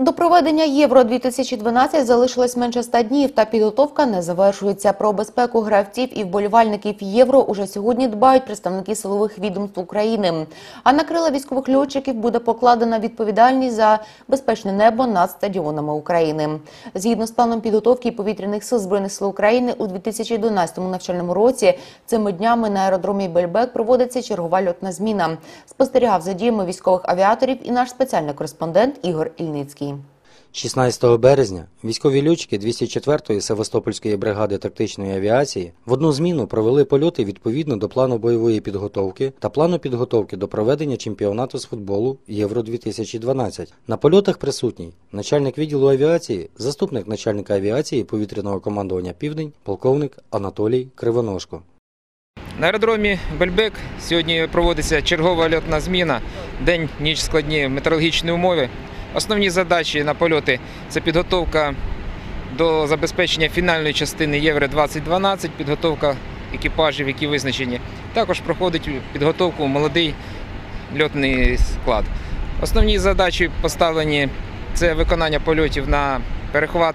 До проведення Євро 2012 залишилось менше ста днів, та підготовка не завершується. Про безпеку гравців і вболівальників євро уже сьогодні дбають представники силових відомств України. А на крила військових льотчиків буде покладена відповідальність за безпечне небо над стадіонами України. Згідно з планом підготовки повітряних сил збройних сил України у 2012 навчальному році цими днями на аеродромі Бельбек проводиться чергова льотна зміна. Спостерігав за діями військових авіаторів і наш спеціальний кореспондент Ігор Ільницький. 16 березня військові льотчики 204-ї Севастопольської бригади тактичної авіації в одну зміну провели польоти відповідно до плану бойової підготовки та плану підготовки до проведення чемпіонату з футболу Євро 2012. На польотах присутній начальник відділу авіації, заступник начальника авіації повітряного командування Південь, полковник Анатолій Кривоножко. На аеродромі Бельбек сьогодні проводиться чергова льотна зміна. День, ніч складні метеорологічні умови. Основні задачі на польоти це підготовка до забезпечення фінальної частини Євро 2012, підготовка екіпажів, які визначені. Також проходить підготовку молодий льотний склад. Основні задачі поставлені це виконання польотів на перехват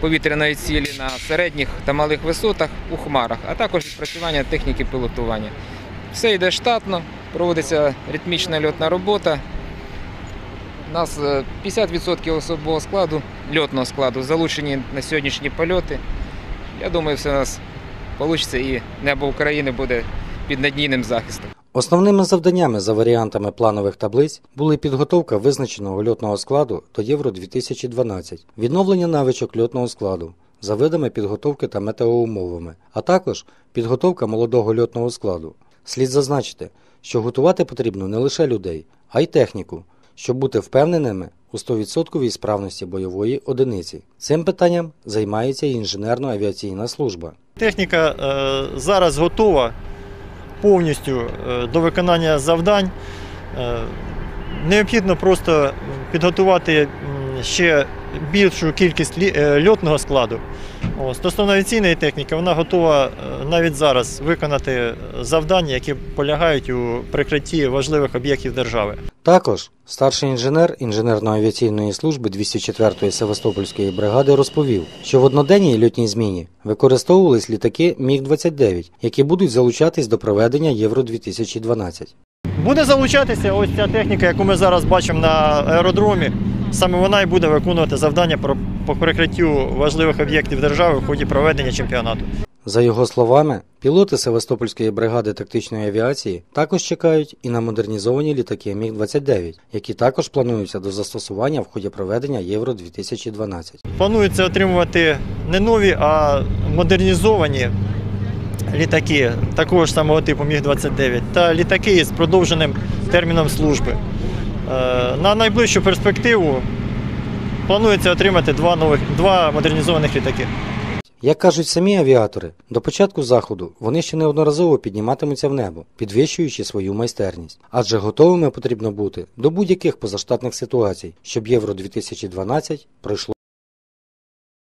повітряної цілі на середніх та малих висотах у хмарах, а також відпрацювання техніки пілотування. Все йде штатно, проводиться ритмічна льотна робота. У нас е, 50% особового складу, льотного складу, залучені на сьогоднішні польоти. Я думаю, все у нас вийде і небо України буде під надійним захистом. Основними завданнями за варіантами планових таблиць були підготовка визначеного льотного складу до Євро 2012, відновлення навичок льотного складу за видами підготовки та метеоумовами, а також підготовка молодого льотного складу. Слід зазначити, що готувати потрібно не лише людей, а й техніку, щоб бути впевненими у 100% справності бойової одиниці. Цим питанням займається інженерно-авіаційна служба. Техніка е, зараз готова повністю е, до виконання завдань. Е, необхідно просто підготувати ще більшу кількість льотного складу. О, Стосовно авіаційної техніки, вона готова е, навіть зараз виконати завдання, які полягають у прикритті важливих об'єктів держави. Також старший інженер інженерно-авіаційної служби 204-ї Севастопольської бригади розповів, що в одноденній льотній зміні використовувались літаки Міг-29, які будуть залучатись до проведення Євро 2012. Буде залучатися ось ця техніка, яку ми зараз бачимо на аеродромі. Саме вона і буде виконувати завдання про- по прикриттю важливих об'єктів держави в ході проведення чемпіонату. За його словами, пілоти Севастопольської бригади тактичної авіації також чекають і на модернізовані літаки Міг-29, які також плануються до застосування в ході проведення Євро 2012. Планується отримувати не нові, а модернізовані літаки такого ж самого типу Міг-29 та літаки із продовженим терміном служби. Е, На найближчу перспективу планується отримати два нових два модернізованих літаки. Як кажуть самі авіатори, до початку заходу вони ще неодноразово підніматимуться в небо, підвищуючи свою майстерність. Адже готовими потрібно бути до будь-яких позаштатних ситуацій, щоб Євро 2012 пройшло.